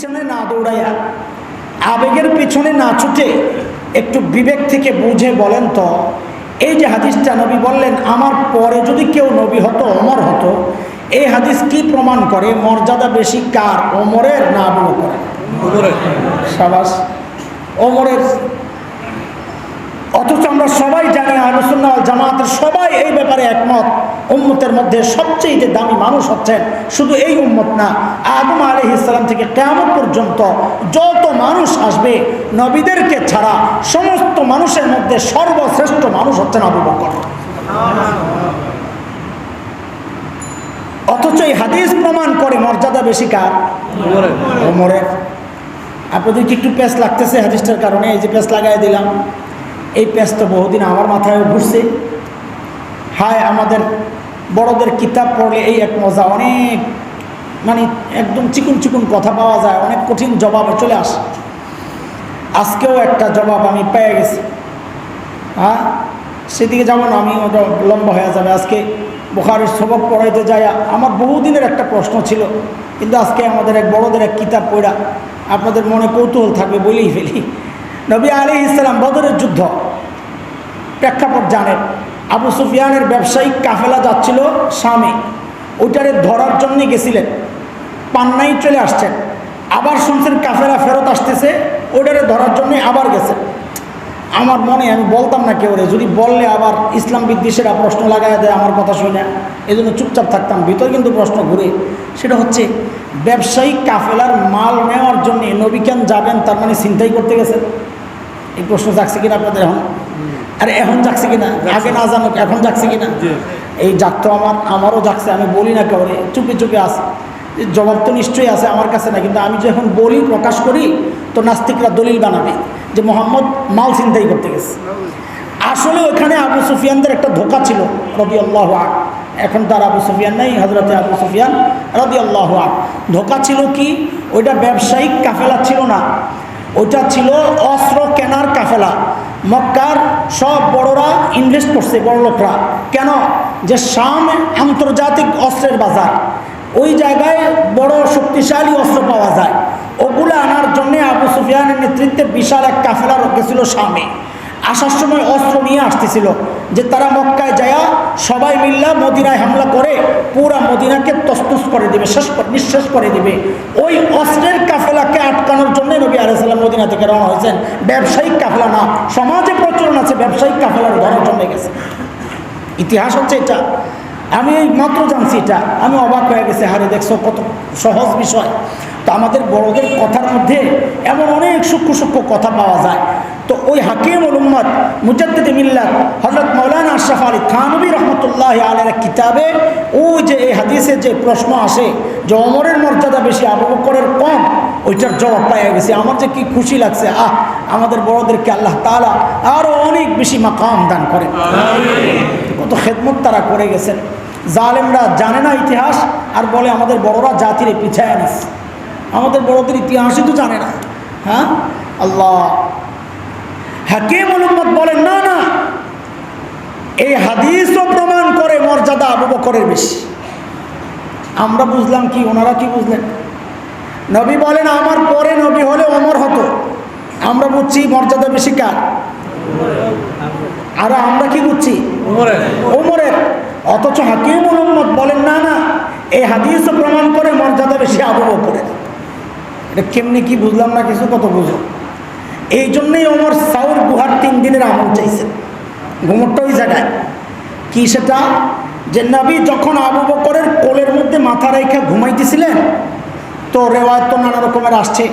পিছনে না দৌড়াইয়া আবেগের পিছনে না ছুটে একটু বিবেক থেকে বুঝে বলেন তো এই যে হাদিসটা নবী বললেন আমার পরে যদি কেউ নবী হতো অমর হতো এই হাদিস কি প্রমাণ করে? মর্যাদা বেশি কার? অমরের না আবু করে সাবাস অমরের অথচ আমরা সবাই জানি আলোচনা জামাতের সবাই এই ব্যাপারে একমত। উম্মতের মধ্যে সবচেয়ে যে দামি মানুষ হচ্ছেন শুধু এই উম্মত না আদম আলি ইসলাম থেকে কেমন পর্যন্ত যত মানুষ আসবে নবীদেরকে ছাড়া সমস্ত মানুষের মধ্যে সর্বশ্রেষ্ঠ মানুষ হচ্ছেন আবু বকর। অথচ এই হাদিস প্রমাণ করে মর্যাদা বেশি কার? ওমরের। আপনাদের কি একটু প্যাঁচ লাগতেছে হাদিসটার কারণে? এই যে প্যাঁচ লাগাই দিলাম। এই প্যাঁচ তো বহুদিন আমার মাথায় ঘুরছে। হায় আমাদের বড়দের কিতাব পড়লে এই এক মজা, অনেক মানে একদম চিকুন চিকুন কথা পাওয়া যায়, অনেক কঠিন জবাবে চলে আসে। আজকেও একটা জবাব আমি পেয়ে গেছি। হ্যাঁ? সেদিকে যাব না আমি ওটা লম্বা হয়ে যাবে। আজকে বোখারের সবক পড়াইতে যাই আমার বহুদিনের একটা প্রশ্ন ছিল, কিন্তু আজকে আমাদের এক বড়দের এক কিতাব পড়া আপনাদের মনে কৌতূহল থাকবে, বলেই ফেলি। নবী আলী ইসলাম বদরের যুদ্ধ, প্রেক্ষাপট জানেন। আবু সুফিয়ানের ব্যবসায়িক কাফেলা যাচ্ছিল স্বামী ওইটারে ধরার জন্যই গেছিলেন। পান্নাই চলে আসছেন। আবার শুনছেন কাফেলা ফেরত আসতেছে, ওইটারে ধরার জন্যে আবার গেছে আমার মনে, আমি বলতাম না কেউ রে, যদি বললে আবার ইসলাম বিদ্বেষেরা প্রশ্ন লাগাই দেয় আমার কথা শুনে। এই জন্য চুপচাপ থাকতাম। ভিতর কিন্তু প্রশ্ন ঘুরে। সেটা হচ্ছে ব্যবসায়িক কাফেলার মাল নেওয়ার জন্য নবী কেন যাবেন, তার মানে চিন্তাই করতে গেছেন? এই প্রশ্ন যাচ্ছে কিনা আপনাদের এখন? আরে এখন যাচ্ছে কিনা? আগে না জানো এখন যাচ্ছে কিনা? এই জাগতো আমার আমারও যাচ্ছে আমি বলি না কেউ চুপে চুপে আছে জবাব তো নিশ্চয়ই আছে আমার কাছে না কিন্তু আমি যখন বলি প্রকাশ করি তো নাস্তিকরা দলিল বানাবে যে মোহাম্মদ মাল চিন্তাই করতে গেছে। আসলে ওখানে আবু সুফিয়ানদের একটা ধোকা ছিল রবি আল্লাহ আক এখন তার আবু সুফিয়ান নাই হজরতে আবু সুফিয়ান রবি আল্লাহ আক ধোকা ছিল কি? ওইটা ব্যবসায়িক কাফেলা ছিল না। ওইটা ছিল অস্ত্র কেনার কাফেলা। মক্কার সব বড়রা ইনভেস্ট করছে, বড় লোকরা। কেন? যে শাম আন্তর্জাতিক অস্ত্রের বাজার। ওই জায়গায় বড় শক্তিশালী অস্ত্র পাওয়া যায়। ওগুলো আনার জন্য আবু সুফিয়ানের নেতৃত্বে বিশাল এক কাফেলা গেছিল শামে। আসার সময় অস্ত্র নিয়ে আসতেছিল যে তারা মক্কায় যায়া সবাই মিল্লা মদিনায় হামলা করে, পুরা মদিনাকে তস্তস করে দিবে, শেষ নিঃশেষ করে দিবে। ওই অস্ত্রের কাফেলাকে আটকানোর জন্য নবী আলাইসাল্লাম মদিনা থেকে রওনা হয়েছেন। না সমাজে প্রচলন আছে, ব্যবসায়িক কাফেলার ধরার জন্য গেছে। ইতিহাস হচ্ছে এটা। আমি এই মাত্র জানছি এটা। আমি অবাক হয়ে গেছে, হারে দেখছ কত সহজ বিষয়। তো আমাদের বড়দের কথার মধ্যে এমন অনেক সূক্ষ্ম সূক্ষ্ম কথা পাওয়া যায়। তো ওই হাকিম উম্মদ মুজাদ্দিদ মিল্লাত হজরত মৌলানা আশরাফ আলী থানবী রহমতুল্লাহ আলের কিতাবে ওই যে এই হাদিসে যে প্রশ্ন আসে যে অমরের মর্যাদা বেশি, আবু কম, ওইটার জবাব পাইয়া গেছে। আমার যে কি খুশি লাগছে, আহ! আমাদের বড়দেরকে আল্লাহ তালা আরও অনেক বেশি মাকাম দান করে কত খেদমত তারা করে গেছেন। জালেমরা জানে না ইতিহাস আর বলে আমাদের বড়রা জাতির পিছায় আনিস আমাদের বড়দের ইতিহাসই তো জানে না। হ্যাঁ? আল্লাহ। হাকিম উম্মদ বলেন না না। এই হাদিসও প্রমাণ করে মর্যাদা আবু বকরের বেশি। আমরা বুঝলাম কি ওনারা কি বুঝলেন? নবী বলেন আমার পরে নবী হলে অমর হতো। আমরা বুঝছি মর্যাদা বেশি কার? আর আমরা কি বুঝছি? ওমরের। অথচ হাকিম মোহাম্মদ বলেন না না এই হাদিসও প্রমাণ করে মর্যাদা বেশি আবু বকরের। এটা কেমনি কি বুঝলাম না কিছু কত বুঝো? এই জন্যই ওমর সাউর গুহার তিন দিনের আমল চাইছেন। ঘুমরটা ওই জায়গায়। কি সেটা? যে নবী যখন আবু বকরের কোলের মধ্যে মাথা রেখে ঘুমাইতেছিলেন তো রেওয়ায়ত তো নানা রকমের আসছে।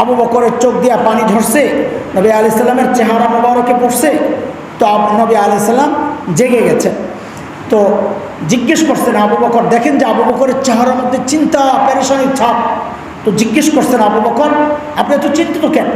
আবু বকরের চোখ দিয়া পানি ঝরছে, নবী আলি সাল্লামের চেহারা মোবারকে পড়ছে, তো নবী আলি সাল্লাম জেগে গেছে। তো জিজ্ঞেস করছেন আবু বকর, দেখেন যে আবু বকরের চেহারার মধ্যে চিন্তা পেরেশানির ছাপ। তো জিজ্ঞেস করছেন আবু বকর, আপনি এত চিন্তিত কেন?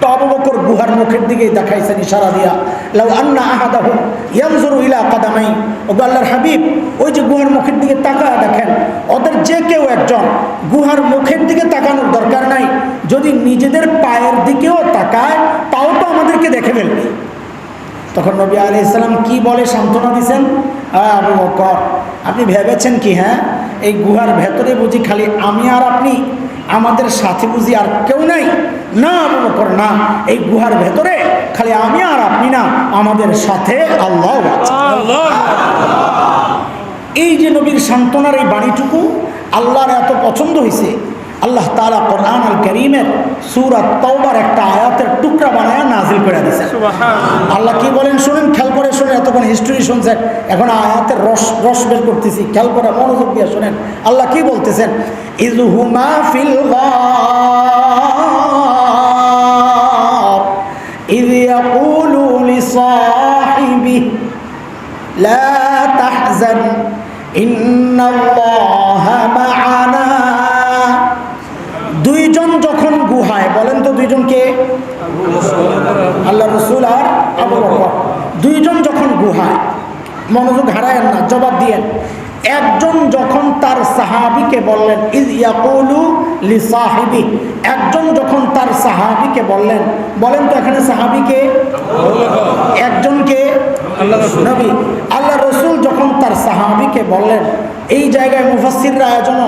তো আবু বকর গুহার মুখের দিকে দেখাইছেন ইশারা দিয়া, লাউ আন্না আহাদাহুম ইয়ানজুরু ইলা কাদামাই ও আল্লাহর হাবিব, ওই যে গুহার মুখের দিকে তাকা দেখেন, ওদের যে কেউ একজন গুহার মুখের দিকে তাকানোর দরকার নাই। যদি নিজেদের পায়ের দিকেও তাকায়, তাও তো আমাদেরকে দেখে ফেলবে। তখন নবী আলি ইসলাম কি বলে সান্ত্বনা দিছেন? হ্যাঁ আবু বকর, আপনি ভেবেছেন কি হ্যাঁ? এই গুহার ভেতরে বুঝি খালি আমি আর আপনি? আমাদের সাথে বুঝি আর কেউ নাই? না মনে কর না। এই গুহার ভেতরে খালি আমি আর আপনি না, আমাদের সাথে আল্লাহ এই যে নবীর সান্ত্বনার এই বাড়িটুকু আল্লাহর এত পছন্দ হয়েছে আল্লাহ তালা কোরআন আল করিমের সুরাত তওবার একটা আয়াতের টুকরা বানায় নাজিল করে দিয়েছে আল্লাহ কি বলেন শুনেন খেয়াল করে শুনেন এতক্ষণ হিস্ট্রি শুনছেন এখন আয়াতের রস রস বের করতেছি খেয়াল করে মনোযোগ দিয়ে শুনেন আল্লাহ কি বলতেছেন ইজহুমা ফিল غار إذ يقول لصاحبه لا تحزن إن الله বলেন তো দুইজনকে। আল্লাহ রসুল আর আবু বকর। দুইজন যখন গুহায়, মনোযোগ হারায়েন না, জবাব দিয়েন। একজন যখন তার সাহাবিকে বললেন ইজ ইয়াকুলু লি সাহিবি। একজন যখন তার সাহাবিকে বললেন, বলেন তো এখানে সাহাবিকে। একজনকে নবী। আল্লাহ রসুল যখন তার সাহাবিকে বললেন এই জায়গায় মুফাসিররা আয়োজন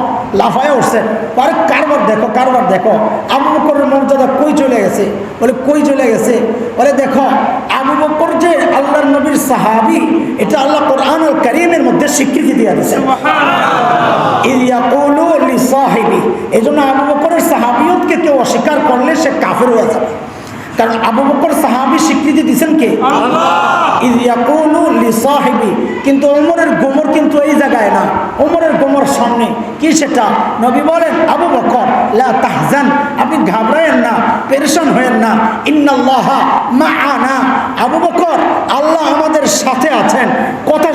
লাফায় উঠছে। আরে কারবার দেখো কারবার দেখো। আবু বকরের মর্যাদা কই চলে গেছে? বলে কই চলে গেছে? বলে দেখো আবু বকর যে আল্লাহর নবীর সাহাবি এটা আল্লাহ কোরআন করিমের মধ্যে স্বীকৃতি দিয়ে দিচ্ছে এই জন্য আবু বকরের সাহাবিয়তকে কেউ অস্বীকার করলে সে কাফের হয়ে যাবে। কারণ আবু বকর সাহাবি স্বীকৃতি দিচ্ছেন কে? সাহিবি। কিন্তু ওমরের গোমর কিন্তু এই জায়গায় না। ওমরের গোমর সামনে। কি সেটা? নবী বলেন আবু বকর লা তাহজান আপনি ঘাবড়ায়েন না পেরেশান হয়েন না। ইন্নাল্লাহ মাআনা। আবু বকর আল্লাহ আমাদের সাথে আছেন। কথা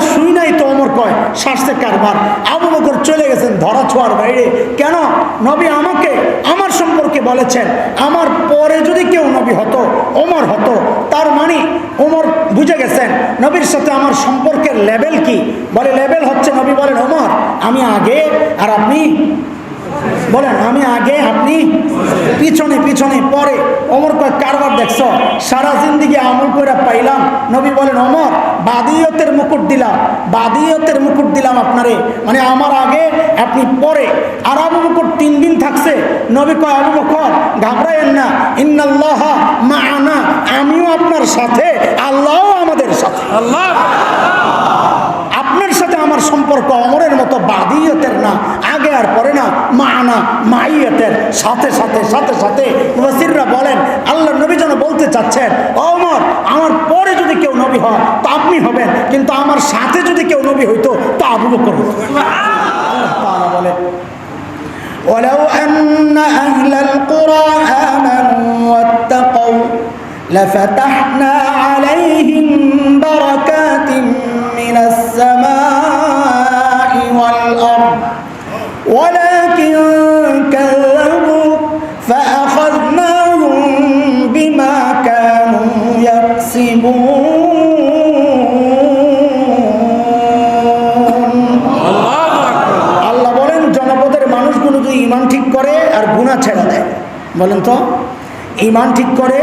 কয় শ্বাসে কারবার। আবু বকর চলে গেছেন ধরা ছোঁয়ার বাইরে। কেন? নবী আমাকে, আমার সম্পর্কে বলেছেন, আমার পরে যদি কেউ নবী হতো, ওমর হতো, তার মানে ওমর বুঝে গেছেন, নবীর সাথে আমার সম্পর্কের লেভেল কি? বলে, লেভেল হচ্ছে, নবী বলেন, ওমর, আমি আগে আর আপনি বলেন, আমি আগে, আপনি পিছনে পিছনে, পরে। অমর কয়, কারবার দেখছ? সারা জিন্দিগি আমল করে পাইলাম। নবী বলেন অমর বাদিয়তের মুকুট দিলাম। বাদিয়তের মুকুট দিলাম আপনারে। মানে আমার আগে, আপনি পরে। আর মুকুট তিন দিন থাকছে। নবী কয়, আবু বকর ঘাবড়ায়েন না। ইন্নাল্লাহ মা আনা আমিও আপনার সাথে, আল্লাহও আমাদের সাথে। সাথে আমার সম্পর্ক অমরের মতো বাদিয়তের না আগে আর পরে না মানা মাইয়তের সাথে সাথে সাথে সাথে ওয়াসিররা বলেন আল্লাহ নবী যেন বলতে চাচ্ছেন অমর আমার পরে যদি কেউ নবী হয় তো আপনি হবেন কিন্তু আমার সাথে যদি কেউ নবী হইতো তো আবু বকর হতো আল্লাহ তাআলা বলেন ولو أن أهل القرى آمنوا واتقوا لفتحنا عليهم بركات من السماء والأرض ولكن كذبوا فأخذناهم بما كانوا يكسبون আল্লাহ বলেন জনপদের মানুষগুলো যদি ইমান ঠিক করে আর গুণা ছেড়ে দেয় বলেন তো ইমান ঠিক করে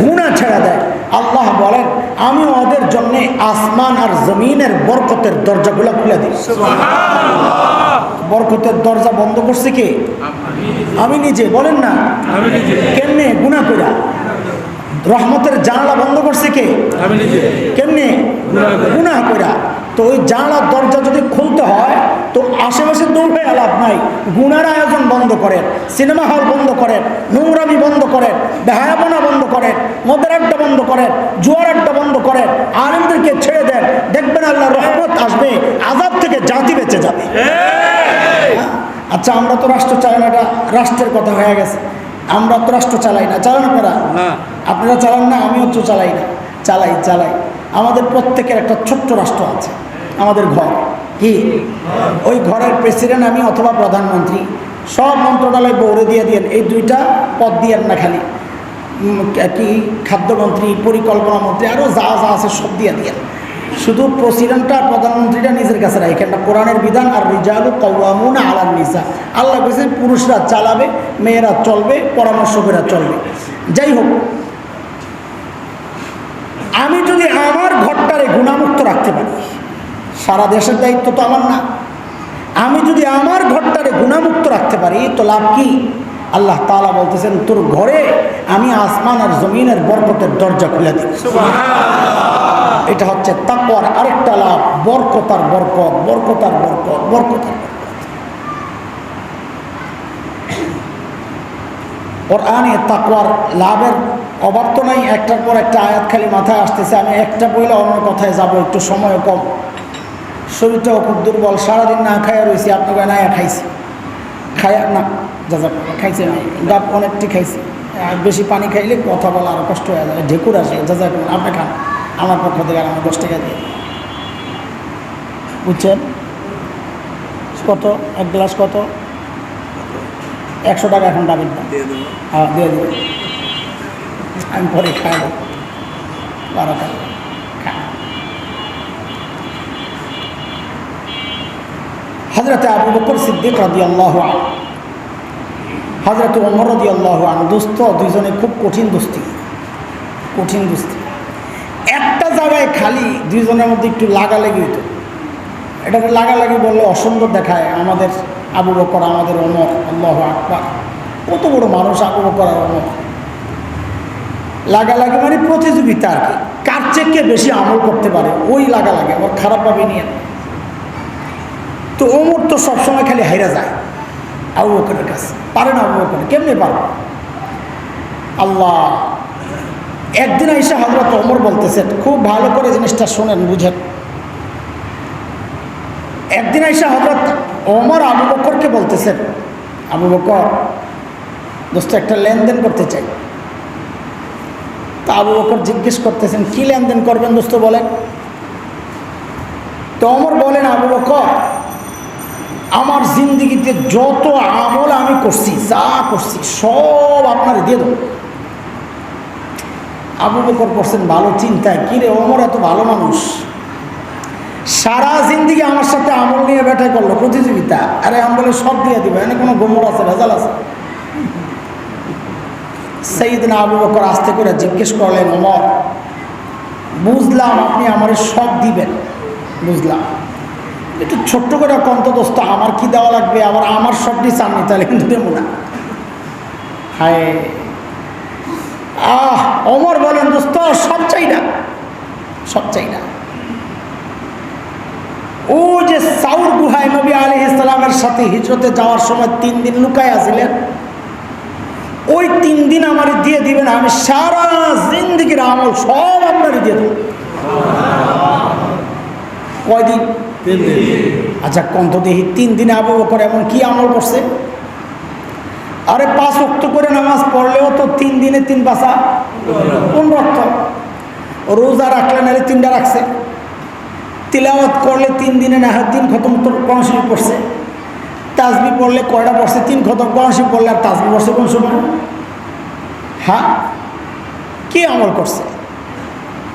গুণা ছেড়ে দেয় আল্লাহ বলেন আমি ওদের জন্য আসমান আর জমিনের বরকতের দরজাগুলো খুলে দিই। বরকতের দরজা বন্ধ করছে কে? আমি নিজে বলেন না। কেমনে? গুণা কইরা। রহমতের জানালা বন্ধ করছে কে? কেমনে? গুণা কইরা। তো ওই জানালার দরজা যদি খুলতে হয় তো আশেপাশে দৌড়ে আলাপ নাই। গুণার আয়োজন বন্ধ করেন সিনেমা হল বন্ধ করেন নোংরামি বন্ধ করেন বেহায়াপনা বন্ধ করেন মদের আড্ডা বন্ধ করেন জুয়ার আড্ডা বন্ধ করেন আনন্দকে ছেড়ে দেন। দেখবেন আল্লাহ রহমত আসবে আজাদ থেকে জাতি বেঁচে যাবে? আচ্ছা আমরা তো রাষ্ট্র এটা রাষ্ট্রের কথা হয়ে গেছে। আমরা তো রাষ্ট্র চালাই না চালান আপনারা? আপনারা চালান না আমিও তো চালাই না। চালাই চালাই। আমাদের প্রত্যেকের একটা ছোট্ট রাষ্ট্র আছে, আমাদের ঘর। কি? ওই ঘরের প্রেসিডেন্ট আমি অথবা প্রধানমন্ত্রী। সব মন্ত্রণালয় বৌড়ে দিয়ে দিয়েন, এই দুইটা পদ দিয়েন না খালি। কি খাদ্যমন্ত্রী, পরিকল্পনা মন্ত্রী আরও যা যা আছে সব দিয়ে দিয়েন। শুধু প্রেসিডেন্টটা প্রধানমন্ত্রীটা নিজের কাছে রাখেন না কোরআনের বিধান, আর রিজালু কওয়ামুনা আলান নিসা। আল্লাহ কেছে পুরুষরা চালাবে, মেয়েরা চলবে পরামর্শ করে চলবে। যাই হোক আমি যদি আমার ঘরটারে গুণামুক্ত রাখতে পারি সারা দেশের দায়িত্ব তো আমার না। আমি যদি আমার ঘরটারে গুণামুক্ত রাখতে পারি তো লাভ কি? আল্লাহ তাআলা বলতেছেন তোর ঘরে আমি আসমান আর জমিনের বরকতের দরজা খুলে দিই। এটা হচ্ছে তাকওয়ার আরেকটা লাভ বরকতার বরকত বরকতার বরকত বরকতার বরকত। কোরআনে তাকওয়ার লাভের অভাব তো নাই একটার পর একটা আয়াত খালি মাথায় আসতেছে আমি একটা বইলে অন্য কথায় যাব একটু সময় কম। শরীরটাও খুব দুর্বল সারাদিন না খাইয়া রয়েছি আপনাকে না খাইছি। খাইয়া না যা যা খাইছি ডাব অনেকটি খাইছি। বেশি পানি খাইলে কথা বলা আরও কষ্ট হয়ে যাবে। ঢেকুর আসে যা যা আপনি খান আমার পক্ষ থেকে আর আমার দশ টাকা দিয়ে। বুঝছেন? কত? এক গ্লাস কত? একশো টাকা এখন ডাবের দাম। দিয়ে দেবো। হ্যাঁ দিয়ে দেবে। আমি পরে খাব বারো টাকা হজরত আবু বকর সিদ্দিক রাদি আল্লাহ হজরত ওমর রদি আল্লাহ দোস্ত, দুইজনে খুব কঠিন দোস্তি। কঠিন দোস্তি। একটা জায়গায় খালি দুইজনের মধ্যে একটু লাগালাগি হতো এটাকে লাগালাগি বললে অসুন্দর দেখায় আমাদের আবু বকর, আমাদের অমর আল্লাহ আকবার। কত বড় মানুষ আবু বকর আর অমর লাগালাগি মানে প্রতিযোগিতা আর কি? কার চেয়ে বেশি আমল করতে পারে? ওই লাগা লাগালাগি আবার খারাপভাবে নিয়ে তো ওমর তো সবসময় খালি হাইরা যায়। আবু বকরের কাছে। পারে না আবু বকর? কেমনে পারে? আল্লাহ, একদিন এসে হজরত ওমর বলতেছেন খুব ভালো করে জিনিসটা শোনেন, বুঝেন। একদিন এসে হজরত ওমর আবু বকরকে বলতেছেন আবু বকর, দোস্ত, একটা লেনদেন করতে চাই। তা আবু বকর জিজ্ঞেস করতেছেন, কি লেনদেন করবেন দোস্ত বলেন? তো অমর বলেন, আবু বকর, আমার জিন্দিগিতে যত আমল আমি করছি, যা করছি, সব আপনার দিয়ে দেবো। আবু বকর করছেন ভালো চিন্তায় কিরে অমর এত ভালো মানুষ। সারা জিন্দিগি আমার সাথে আমল নিয়ে ব্যাটা করল প্রতিযোগিতা। আরে আমি বলে সব দিয়ে দিবে, এনে কোনো গোমর আছে, ভেজাল আছে? সেইদিন আবু বকর আস্তে করে জিজ্ঞেস করলেন অমর বুঝলাম আপনি আমার সব দিবেন। বুঝলাম। একটু ছোট্ট করে কন্ত দোস্ত, আমার কি দেওয়া লাগবে? আবার আমার সবটি চাননি তাহলে কিন্তু দেবো না। হায়, আহ অমর বলেন, দোস্ত, সব চাই না, সব চাই না। ও যে সাউর গুহায় নবী আলি ইসলামের সাথে হিজরতে যাওয়ার সময় তিন দিন লুকায় আসিলেন ওই তিন দিন আমার দিয়ে দিবেন আমি সারা জিন্দগির আমল সব আপনার দিয়ে দেবো। কয়দিন? আচ্ছা কন্ত দেখি তিন দিনে আবু বকর এমন কি আমল করছে? আরে পাঁচ অক্ত করে নামাজ পড়লেও তো তিন দিনে তিন বাসা কোন রক্ত? রোজা রাখলে নাহলে তিনটা রাখছে। তিলাওয়াত করলে তিন দিনে না হয় তিন খতম তো কনসি পড়ছে? তাজবি পড়লে কয়টা পড়ছে? তিন খতম কনসি পড়লে আর তাজবি পড়ছে কোন সময়? হ্যাঁ কি আমল করছে?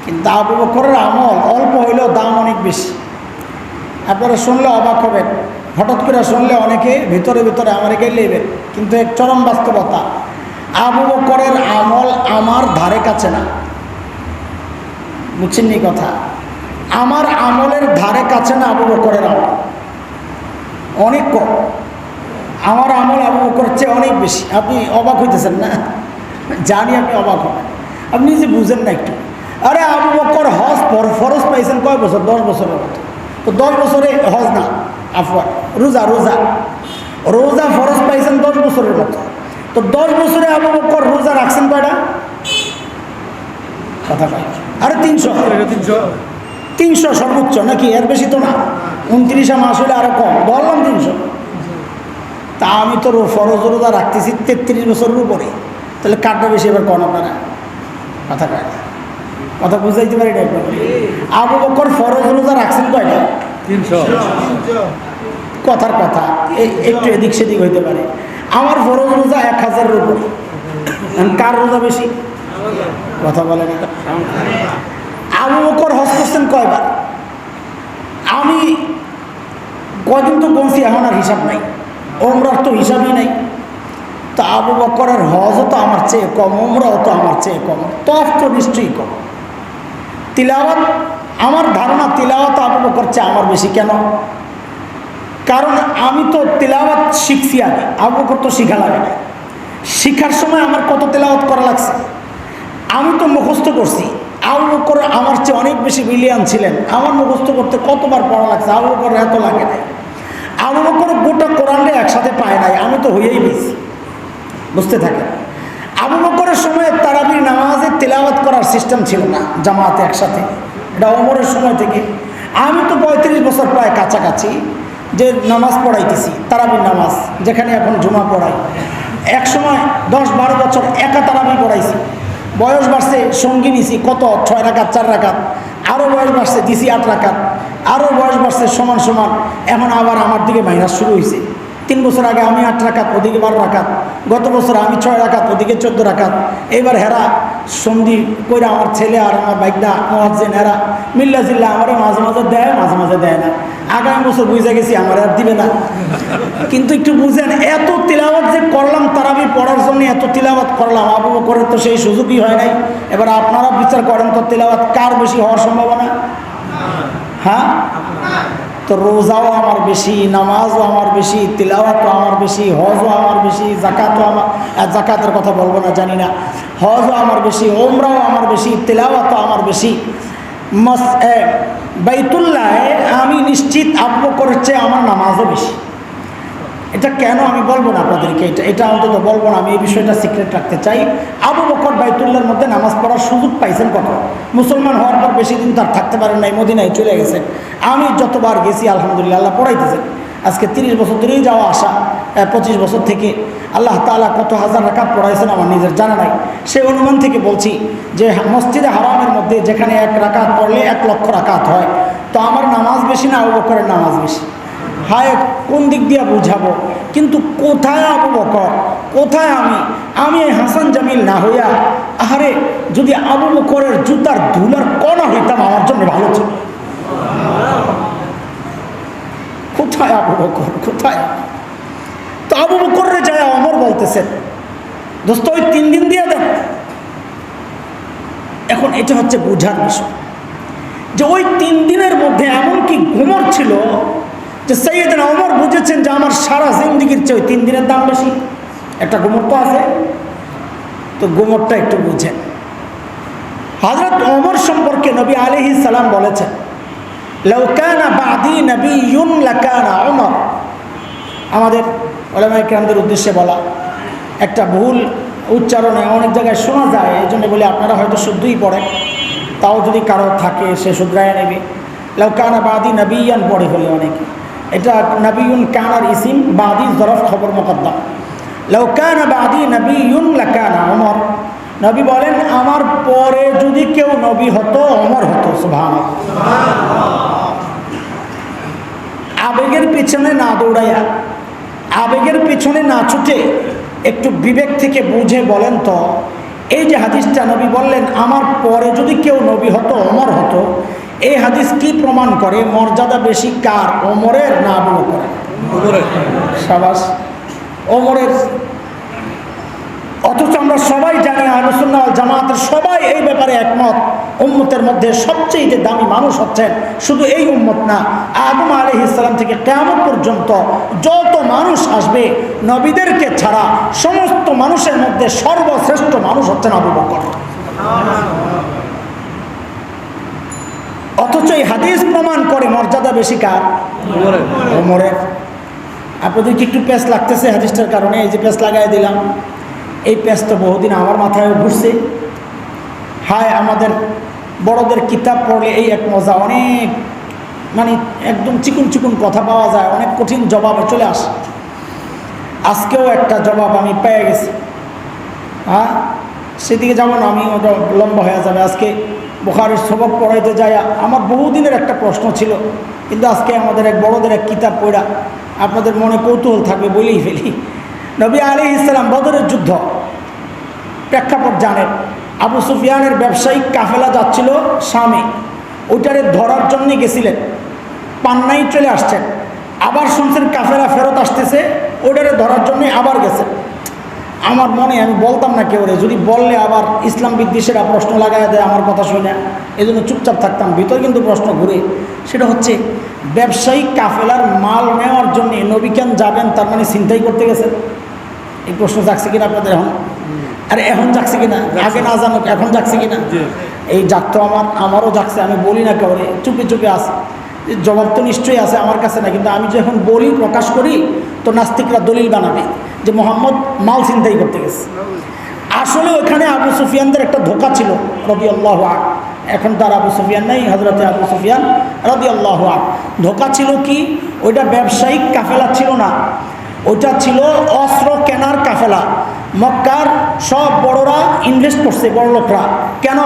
কিন্তু আবু বকরের আমল অল্প হইলেও দাম অনেক বেশি। আপনারা শুনলে অবাক হবেন। হঠাৎ করে শুনলে অনেকে ভিতরে ভিতরে আমাদেরকে নেবেন কিন্তু এক চরম বাস্তবতা। আবু বকরের আমল আমার ধারে কাছে না। বুঝছেন কথা? আমার আমলের ধারে কাছে না আবু বকরের আমল। অনেক কম। আমার আমল আবু বকরের চেয়ে অনেক বেশি। আপনি অবাক হইতেছেন না? জানি আপনি অবাক হবেন। আপনি নিজে বুঝেন না একটু। আরে আবু বকর হজ ফর- ফরজ পাইছেন কয় বছর? দশ বছরের মতো। তো দশ বছরে হজ না? আফওয়ান রোজা রোজা। রোজা ফরজ পাইছেন দশ বছরের মতো। তো দশ বছরে আবু বকর রোজা রাখছেন কয়টা? কথা কয়। আরে তিনশো। তিনশো। তিনশো সর্বোচ্চ নাকি? এর বেশি তো না। উনত্রিশে মাস হলে আরও কম বললাম তিনশো। তা আমি তো ফরজ রোজা রাখতেছি তেত্রিশ বছরের উপরে। তাহলে কাঠটা বেশি এবার কন আপনারা? কথা কয় না। কথা বুঝাইতে পারি না আবু বকর ফরজ রোজা রাখছেন কয়টা? তিনশো। কথার কথা একটু এদিক সেদিক হইতে পারে। আমার ফরজ রোজা এক হাজারের উপরে। কার রোজা বেশি? কথা বলে না। আবু বকর হজ করছেন কয়বার? আমি কয়দিন তো গনছি এখন আর হিসাব নাই। ওমরার তো হিসাবই নাই। তা আবু বকরের হজও তো আমার চেয়ে কম ওমরাও তো আমার চেয়ে কম, তফ তো নিশ্চয়ই কম। তিলাওয়াত, আমার ধারণা তিলাওয়াত আবু বকর চেয়ে আমার বেশি কেন? কারণ আমি তো তেলাওয়াত শিখছি আগে, আবু বকর তো শিখা লাগে না শিখার সময় আমার কত তেলাওয়াত করা লাগছে? আমি তো মুখস্থ করছি, আবু বকর আমার চেয়ে অনেক বেশি বিলিয়ান ছিলেন। আমার মুখস্থ করতে কতবার পড়া লাগছে? আবু বকর এত লাগে নাই। আবু বকর গোটা কোরআনটা একসাথে পায় নাই। আমি তো হয়েই গেছি। বুঝতে থাকে আবু বকরের সময় তারাবির নামাজে তেলাওয়াত করার সিস্টেম ছিল না, জামাতে একসাথে। এটা অমরের সময় থেকে। আমি তো পঁয়ত্রিশ বছর প্রায় কাছাকাছি যে নামাজ পড়াইতেছি, তারাবির নামাজ, যেখানে এখন জুমা পড়াই। এক সময় দশ বারো বছর একা তারাবি পড়াইছি। বয়স বাড়ছে, সঙ্গী নিছি, কত? ছয় রাখাত চার রাখাত আরও বয়স বাড়ছে, দিছি আট রাখাত আরও বয়স বাড়ছে সমান সমান, এখন আবার আমার দিকে মাইনাস শুরু হয়েছে। তিন বছর আগে আমি আট রাখাত ওদিকে বারো রাখাত গত বছর আমি ছয় রাখাত ওদিকে চোদ্দ রাখাত এইবার হেরা সন্ধি কইরা আমার ছেলে আর আমার বাইকটা মহাজেন হেরা মিল্লা জিল্লা আমার মাঝে মাঝে দেয়, মাঝে মাঝে দেয় না। আগামী বছর বুঝে গেছি আমার আর দিবে না। কিন্তু একটু বুঝেন, এত তিলাওয়াত যে করলাম তারাবি পড়ার জন্য এত তিলাওয়াত করলাম, আবু করে তো সেই সুযোগই হয় নাই। এবার আপনারা বিচার করেন তো তিলাওয়াত কার বেশি হওয়ার সম্ভাবনা? হ্যাঁ? তো রোজাও আমার বেশি, নামাজও আমার বেশি, তিলাওয়াতও আমার বেশি, হজও আমার বেশি, জাকাতও আমার জাকাতের কথা বলব না, জানি না। হজও আমার বেশি ওমরাও আমার বেশি, তিলাওয়াতও আমার বেশি। মস বাইতুল্লাহে আমি নিশ্চিত আব্বু করেছে আমার নামাজও বেশি। এটা কেন আমি বলব না আপনাদেরকে? এটা এটা অন্তত বলব না। আমি এই বিষয়টা সিক্রেট রাখতে চাই। আবু বকর বাইতুল্লার মধ্যে নামাজ পড়ার সুযোগ পাইছেন কত মুসলমান হওয়ার পর বেশি দিন তার থাকতে পারেন নাই, মদিনায় চলে গেছেন। আমি যতবার গেছি, আলহামদুলিল্লাহ আল্লাহ পড়াইতেছেন। আজকে তিরিশ বছর ধরেই যাওয়া আসা পঁচিশ বছর থেকে আল্লাহ তাআলা কত হাজার রাকাত পড়াইছেন আমার নিজের জানা নাই। সেই অনুমান থেকে বলছি যে মসজিদে হারামের মধ্যে যেখানে এক রাকাত পড়লে এক লক্ষ রাকাত হয়। তো আমার নামাজ বেশি না আবু বকরের নামাজ বেশি? হায়, কোন দিক দিয়ে বুঝাবো? কিন্তু কোথায় আবু বকর? কোথায় আমি? আমি হাসান জামিল না হইয়া, আহারে, যদি আবু বকরের জুতার ধুলার কণা হইতাম, আমার জন্য ভালো ছিল। কোথায় আবু বকর? কোথায়? তো আবু বকরে যায় অমর বলতেছেন দোস্ত, ওই তিন দিন দিয়ে দেন এখন এটা হচ্ছে বোঝার বিষয়। যে ওই তিন দিনের মধ্যে এমনকি ঘুমর ছিল যে সৈয়দিন অমর বুঝেছেন যে আমার সারা জিন্দিগির চেয়ে তিন দিনের দাম বেশি। একটা গুমর তো আছে। তো গুমরটা একটু বুঝেন। হজরত অমর সম্পর্কে নবী আলিহি সালাম বলেছেন লৌকানা বাদি নবী ইউন লাকানা অমর আমাদের ওলামাইকরামদের উদ্দেশ্যে বলা, একটা ভুল উচ্চারণে অনেক জায়গায় শোনা যায়, এই জন্য বলি আপনারা হয়তো শুদ্ধই পড়েন, তাও যদি কারও থাকে সে শুধরায় নেবে। লৌকানা বাদি নবীয়ান পড়ে ফেলে অনেকে। এটা নবীন কানার ইসিম, বাদি জরফ খবর মোকদ্দম। লৌকানা বাদি নবীন লাকানা অমর নবী বলেন, আমার পরে যদি কেউ নবী হতো অমর হতো। সুভান আবেগের পিছনে না দৌড়াইয়া, আবেগের পিছনে না ছুটে একটু বিবেক থেকে বুঝে বলেন তো, এই যে হাদিসটা নবী বললেন, আমার পরে যদি কেউ নবী হতো অমর হতো এই হাদিস কি প্রমাণ করে? মর্যাদা বেশি কার? ওমরের না আবু করে সাবাস। অমরের অথচ আমরা সবাই জানি আলোচনা জামাতের সবাই এই ব্যাপারে একমত। উম্মতের মধ্যে সবচেয়ে যে দামি মানুষ হচ্ছেন শুধু এই উম্মত না আদম আলী ইসলাম থেকে কেমন পর্যন্ত যত মানুষ আসবে নবীদেরকে ছাড়া সমস্ত মানুষের মধ্যে সর্বশ্রেষ্ঠ মানুষ হচ্ছেন আবু বকর অথচ এই হাদিস প্রমাণ করে মর্যাদা বেশি কার? ওমরের। আপনাদের কি একটু প্যাঁচ লাগতেছে হাদিসটার কারণে? এই যে প্যাঁচ লাগাই দিলাম। এই প্যাঁচ তো বহুদিন আমার মাথায় ঘুরছে। হায় আমাদের বড়দের কিতাব পড়লে এই এক মজা অনেক মানে একদম চিকুন চিকুন কথা পাওয়া যায় অনেক কঠিন জবাবে চলে আসে। আজকেও একটা জবাব আমি পেয়ে গেছি। হ্যাঁ? সেদিকে যাব না আমি ওটা লম্বা হয়ে যাবে। আজকে বোখারের সবক পড়াইতে যায় আমার বহুদিনের একটা প্রশ্ন ছিল, কিন্তু আজকে আমাদের এক বড়দের এক কিতাব পড়া, আপনাদের মনে কৌতূহল থাকবে বলেই ফেলি। নবী আলী ইসলাম বদরের যুদ্ধ, প্রেক্ষাপট জানেন, আবু সুফিয়ানের ব্যবসায়িক কাফেলা যাচ্ছিল স্বামী ওইটারে ধরার জন্যে গেছিলেন, পান্নাই চলে আসছেন, আবার শুনছেন কাফেলা ফেরত আসতেছে, ওইটারে ধরার জন্যে আবার গেছেন। আমার মনে আমি বলতাম না কেউ রে যদি বললে আবার ইসলাম বিদ্বেষেরা প্রশ্ন লাগাই দেয় আমার কথা শুনে এই জন্য চুপচাপ থাকতাম। ভিতরে কিন্তু প্রশ্ন ঘুরে। সেটা হচ্ছে ব্যবসায়িক কাফেলার মাল নেওয়ার জন্য নবী কেন যাবেন তার মানে চিন্তাই করতে গেছেন? এই প্রশ্ন জাগছে কিনা আপনাদের এখন? আরে এখন জাগছে কিনা? আগে না জানুক এখন জাগছে কিনা? এই জাগতো আমার আমারও জাগছে আমি বলি না কেউ রে চুপে চুপে আছে জবাব তো নিশ্চয়ই আছে আমার কাছে না কিন্তু আমি যখন বলি প্রকাশ করি তো নাস্তিকরা দলিল বানাবে। যে মোহাম্মদ মাল চিন্তাই করতে গেছে। আসলে ওখানে আবু সুফিয়ানদের একটা ধোকা ছিল রবি আল্লাহ আক এখন তার আবু সুফিয়ান নাই হজরতে আবু সুফিয়ান রবি আল্লাহ আক ধোকা ছিল কি? ওইটা ব্যবসায়িক কাফেলা ছিল না। ওইটা ছিল অস্ত্র কেনার কাফেলা। মক্কার সব বড়রা ইনভেস্ট করছে বড় লোকরা কেন?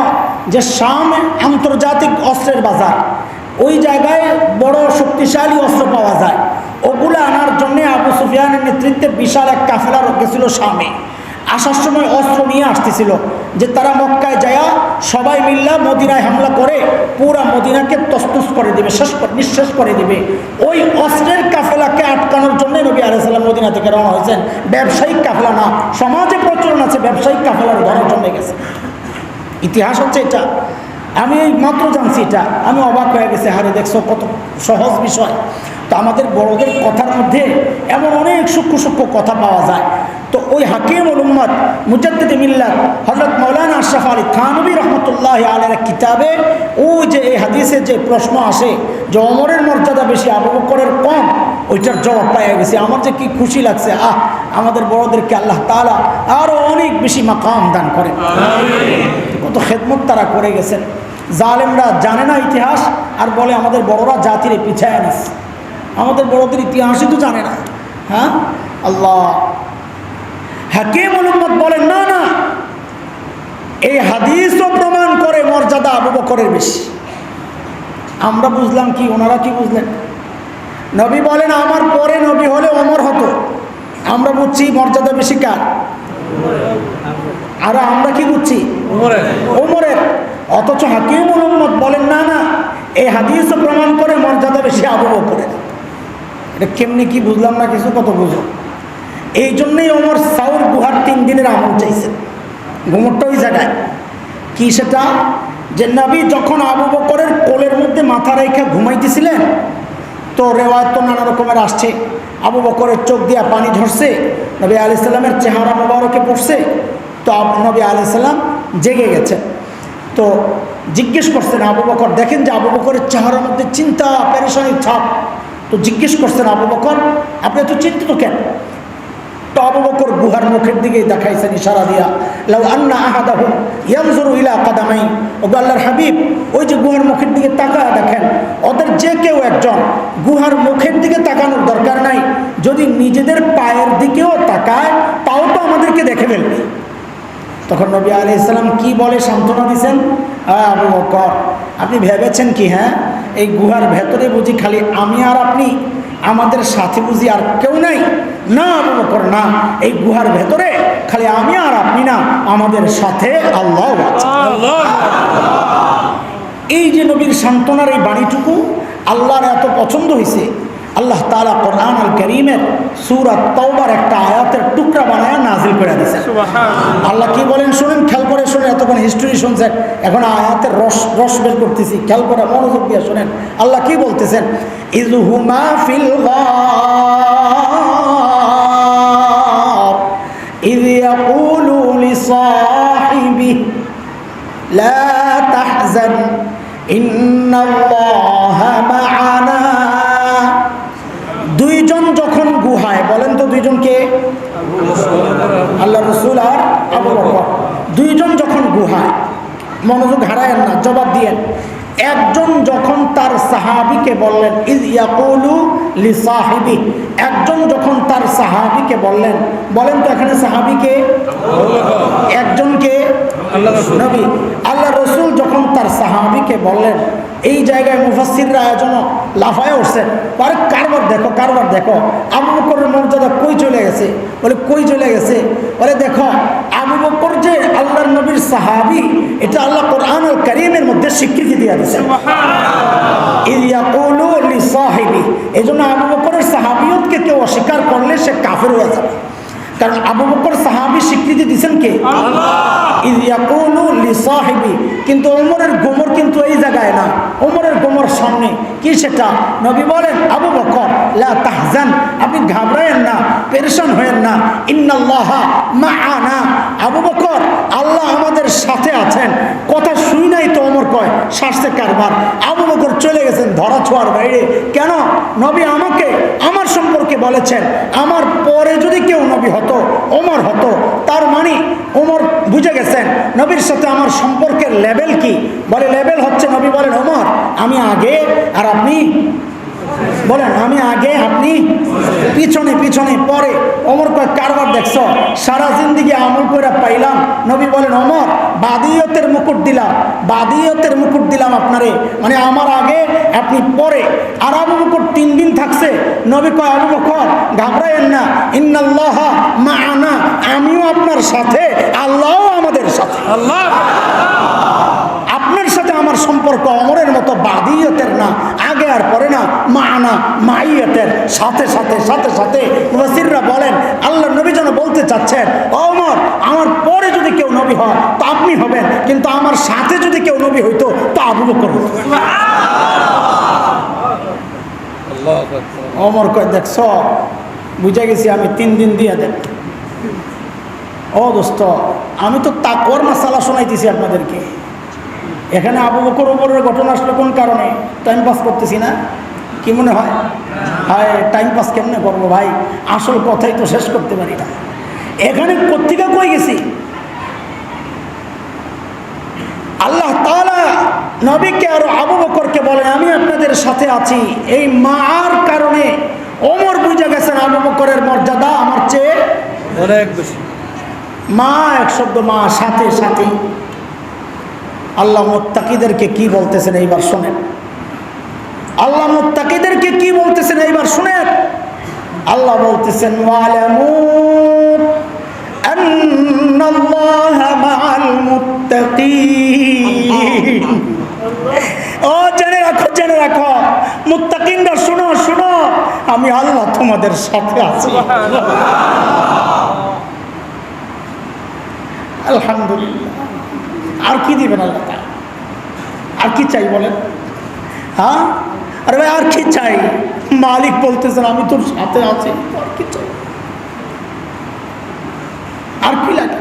যে শাম আন্তর্জাতিক অস্ত্রের বাজার। ওই জায়গায় বড় শক্তিশালী অস্ত্র পাওয়া যায়। ওগুলো আনার জন্য আবু সুফিয়ানের নেতৃত্বে বিশাল এক কাফেলা গেছিল শামে আসার সময় অস্ত্র নিয়ে আসতেছিল যে তারা মক্কায় যায়া সবাই মিল্লা মদিনায় হামলা করে পুরা মদিনাকে তস্তস করে দিবে, শেষ নিঃশেষ করে দিবে। ওই অস্ত্রের কাফেলাকে আটকানোর জন্য নবী আলাইসাল্লাম মদিনা থেকে রওনা হয়েছেন। ব্যবসায়িক কাফেলা না, সমাজে প্রচলন আছে, ব্যবসায়িক কাফেলার ধরার জন্য গেছে। ইতিহাস হচ্ছে এটা। আমি এই মাত্র জানছি এটা। আমি অবাক হয়ে গেছি হারে দেখছ কত সহজ বিষয়। তো আমাদের বড়দের কথার মধ্যে এমন অনেক সূক্ষ্ম সূক্ষ্ম কথা পাওয়া যায়। তো ওই হাকিম উম্মদ মুজাদ্দিদ মিল্লাত হজরত মৌলানা আশরাফ আলী থানবী রহমতুল্লাহ আলের কিতাবে ও যে এই হাদিসে যে প্রশ্ন আসে যে অমরের মর্যাদা বেশি আবু বকরের কম ওইটার জবাব পাইয়া গেছে। আমার যে কি খুশি লাগছে আহ আমাদের বড়দেরকে আল্লাহ তালা আরও অনেক বেশি মাকাম দান করেন। কত খেদমত তারা করে গেছেন। জালেমরা জানে না ইতিহাস আর বলে আমাদের বড়রা জাতির পিছায় আনিস আমাদের বড়দের ইতিহাসই তো জানে না। হ্যাঁ? আল্লাহ। হাকিম উম্মত বলেন না না। এই হাদিসও প্রমাণ করে মর্যাদা আবু বকরের বেশি। আমরা বুঝলাম কি ওনারা কি বুঝলেন? নবী বলেন আমার পরে নবী হলে অমর হতো। আমরা বুঝছি মর্যাদা বেশি কার? আর আমরা কি বুঝছি? ওমরের। অথচ হাকিম মোহাম্মদ বলেন, না না, এই হাদিসও প্রমাণ করে মর্যাদা বেশি আবু বকরের। এটা কেমনি কি বুঝলাম না, কিছু কত বুঝো? এই জন্যই ওমর সাউর গুহার তিন দিনের আমল চাইছেন ঘুমরটা ওই জায়গায়। কি সেটা? যে নবী যখন আবু বকরের কোলের মধ্যে মাথা রেখে ঘুমাইতেছিলেন, তো রেওয়ায়ত তো নানা রকমের আসছে। আবু বকরের চোখ দিয়া পানি ঝরছে, নবী আলি সাল্লামের চেহারা মোবারকে পড়ছে, তো নবী আলি সাল্লাম জেগে গেছে তো জিজ্ঞেস করছেন আবু বকর, দেখেন যে আবু বকরের চেহারার মধ্যে চিন্তা পেরেশানির ছাপ। তো জিজ্ঞেস করছেন আবু বকর, আপনি এত চিন্তিত কেন? তো আবু বকর গুহার মুখের দিকে দেখাইছেন ইশারা দিয়া, লাউ আন্না আহাদাহু ইয়ানজুরু ইলা কাদামাই ও আল্লাহর হাবিব, ওই যে গুহার মুখের দিকে তাকায় দেখেন, ওদের যে কেউ একজন গুহার মুখের দিকে তাকানোর দরকার নাই। যদি নিজেদের পায়ের দিকেও তাকায়, তাও তো আমাদেরকে দেখে ফেলবে। তখন নবী আলি ইসলাম কি বলে সান্ত্বনা হ্যাঁ আবু বকর। আপনি ভেবেছেন কি হ্যাঁ? এই গুহার ভেতরে বুঝি খালি আমি আর আপনি, আমাদের সাথে বুঝি আর কেউ নাই? না, আবু বকর, না। এই গুহার ভেতরে খালি আমি আর আপনি না, আমাদের সাথে আল্লাহ এই যে নবীর সান্ত্বনার এই বাণীটুকু আল্লাহর এত পছন্দ হয়েছে আল্লাহ তালা কোরআন আল করিমের সুরাত তওবার একটা আয়াতের টুকরা বানায় নাজিল করে দিয়েছে আল্লাহ কি বলেন শুনেন খেয়াল করে শুনেন এতক্ষণ হিস্ট্রি শুনছেন এখন আয়াতের রস রস বের করতেছি খেয়াল করে মনোযোগ দিয়ে শুনেন আল্লাহ কি বলতেছেন ইজহুমা ফিল غار إذ يقول لصاحبه لا تحزن إن الله معنا দুইজন যখন গুহায়, বলেন তো দুইজনকে? আল্লাহ রসুল আর দুইজন যখন গুহায়, মনোযোগ হারায়েন না, জবাব দিয়েন। একজন যখন তার সাহাবিকে বললেন ইজ ইয়াকুলু লি সাহিবি। একজন যখন তার সাহাবিকে বললেন, বলেন তো এখানে সাহাবিকে? একজনকে? যখন তার সাহাবিকে বললেন এই জায়গায় মুফাসিররা আয়োজন লাফায় উঠছেন আরে কারবার দেখো কারবার দেখো আবু বকরের মর্যাদা কই চলে গেছে? বলে কই চলে গেছে? বলে দেখো আবু বকর যে আল্লাহর নবীর সাহাবি এটা আল্লাহ কোরআন করিমের মধ্যে স্বীকৃতি দিয়ে দিচ্ছে এই জন্য আবু বকরের সাহাবিয়তকে কেউ অস্বীকার করলে সে কাফের হয়ে যাবে। কারণ আবু বকর সাহাবি স্বীকৃতি দিচ্ছেন কে? সাহেবি। কিন্তু ওমরের গোমর কিন্তু এই জায়গায় না। ওমরের গোমর সামনে। কি সেটা? নবী বলেন আবু বকর লা তাহজান আপনি ঘাবড়ায়েন না পেরেশান হয়েন না। ইন্নাল্লাহা মা আনা আবু বকর আল্লাহ আমাদের সাথে আছেন কথা শুই নাই তো অমর কয় শ্বাসে কারবার। আবু বকর চলে গেছেন ধরা ছোঁয়ার বাইরে। কেন? নবী আমাকে আমার সম্পর্কে বলেছেন। আমার পরে যদি কেউ নবী হতো, ওমর হতো, তার মানে ওমর বুঝে গেছেন, নবীর সাথে আমার সম্পর্কের লেভেল কি? বলে, লেভেল হচ্ছে নবী বলেন, ওমর, আমি আগে আর আপনি বলেন আমি আগে আপনি পিছনে পিছনে পরে। অমর কয় কারবার দেখছ? সারা জিন্দিগি আমল করে পাইলাম। নবী বলেন অমর বাদিয়তের মুকুট দিলাম। বাদিয়তের মুকুট দিলাম আপনারে। মানে আমার আগে আপনি পরে। আর আবু মুকুট তিন দিন থাকছে। নবী কয় আবু বকর ঘাবড়ায়েন না। ইন্নাল্লাহ মাআনা। আমিও আপনার সাথে আল্লাহও আমাদের সাথে। আল্লাহ! আপনার সাথে আমার সম্পর্ক অমরের মতো বাদিয়তের সাথে সাথে সাথে সাথে ওয়াসিররা বলেন আল্লাহ নবী যেন বলতে চাচ্ছেন অমর আমার পরে যদি কেউ নবী হয় তো আপনি হবেন কিন্তু আমার সাথে যদি কেউ নবী হইতো তো আবু বকর হতো। অমর কয় দেখছ বুঝে গেছি আমি তিন দিন দিয়ে দেন ও দোস্ত আমি তো তা তাকর মাসালা শোনাইতেছি আপনাদেরকে। এখানে আবু বকর উপরের ঘটনা আসলে কোন কারণে? টাইম পাস করতেছি না? কি মনে হয়? হায় টাইম পাস কেমনে করব ভাই? আসল কথাই তো শেষ করতে পারি না। এখানে পত্রিকা কই গেছি? আল্লাহ তালা নবীকে আর আবু বকরকে বলেন আমি আপনাদের সাথে আছি। এই মার কারণে ওমর বুঝে গেছেন আবু বকরের মর্যাদা আমার চেয়ে অনেক বেশি। মা এক শব্দ মা সাথে সাথে। আল্লাহ মোত্তাকিদেরকে কি বলতেছেন এইবার শোনেন। আল্লাহ মোত্তাকিদেরকে কি বলতেছেন এইবার শুনেন। আল্লাহ বলতেছেন ও, জেনে রাখো জেনে রাখো। মুত্তাকিনরা, শুনো শুনো, আমি আল্লাহ তোমাদের সাথে আছি। আলহামদুলিল্লাহ। আর কি দিবেন আল্লাহ আর কি চাই বলেন? হ্যাঁ? আরে ভাই, আর কি চাই? মালিক বলতেছেন, আমি তোর সাথে আছি। আর কি চাই? আর কি লাগে?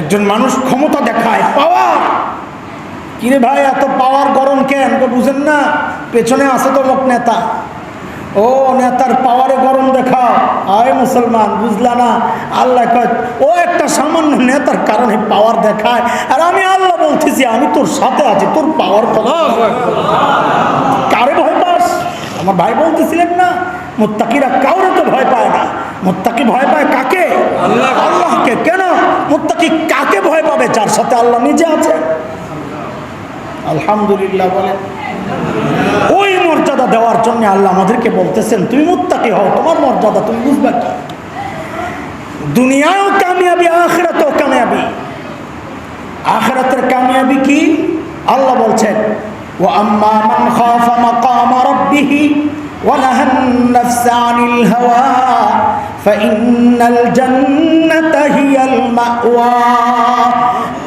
একজন মানুষ ক্ষমতা দেখায় পাওয়ার কিরে ভাই, এত পাওয়ার গরম কেন? তো বুঝেন না? পেছনে আছে তো লোক নেতা। ও, নেতার পাওয়ারে গরম দেখাও। আয় মুসলমান, বুঝলা না? আল্লাহ কয়, ও একটা সামান্য নেতার কারণে পাওয়ার দেখায়। আর আমি আল্লাহ বলতেছি, আমি তোর সাথে আছি, তোর পাওয়ার কথা। কারে ভয় পাস। আমার ভাই বলতেছিলেন না মুত্তাকিরা কাউরে তো ভয় পায় না। মুত্তাকি ভয় পায় কাকে? আল্লাহ। আল্লাহকে। কেন? মুত্তাকি কাকে ভয় পাবে? যার সাথে আল্লাহ নিজে আছে। আলহামদুলিল্লাহ বলে। ওই মর্যাদা দেওয়ার জন্য আল্লাহ আমাদেরকে বলতেছেন তুমি মুত্তাকি হও তোমার মর্যাদা তুমি বুঝবা কি? দুনিয়াও কামিয়াবি আখেরাতেও কামিয়াবি। আখেরাতের কামিয়াবি কি? আল্লাহ বলছেন ও আম্মা মান খাফা মাকাম রাব্বিহ ونهى النفس عن الهوى فإن الجنة هي المأوى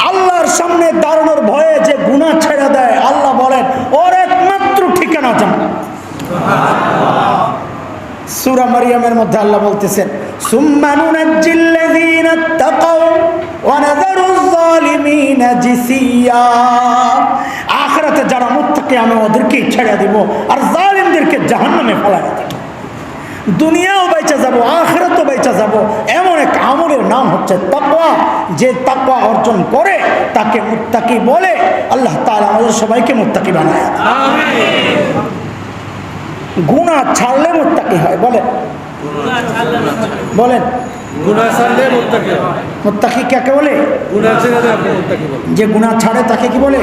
আল্লাহর সামনে দাঁড়ানোর ভয়ে যে গুনাহ ছেড়ে দেয় আল্লাহ বলেন ওর একমাত্র ঠিকানা জান্নাত সূরা মারিয়ামের মধ্যে আল্লাহ বলতেছেন সুম্মা নুনাজ্জিল্লাযীনা তাকাউ ওয়া নাযারুয যালিমিনা জিসিয়া আখিরাতে যারা মুত্তাকি আমি ওদেরকে ছেড়ে দিব আর জালিমদেরকে জাহান্নামে ফেলাই দেব। দুনিয়াও বেঁচে যাব আখিরাতও বেঁচে যাব। এমন এক আমলের নাম হচ্ছে তাকওয়া। যে তাকওয়া অর্জন করে তাকে মুত্তাকি বলে আল্লাহ তাআলা আমাদের সবাইকে মুত্তাকি বানায় গুনাহ ছাড়লে মুত্তাকি হয় বলেন। বলেন। গুনাহ ছাড়লে মুত্তাকি। মুত্তাকি কাকে বলে। যে গুনাহ ছাড়ে তাকে কি বলে?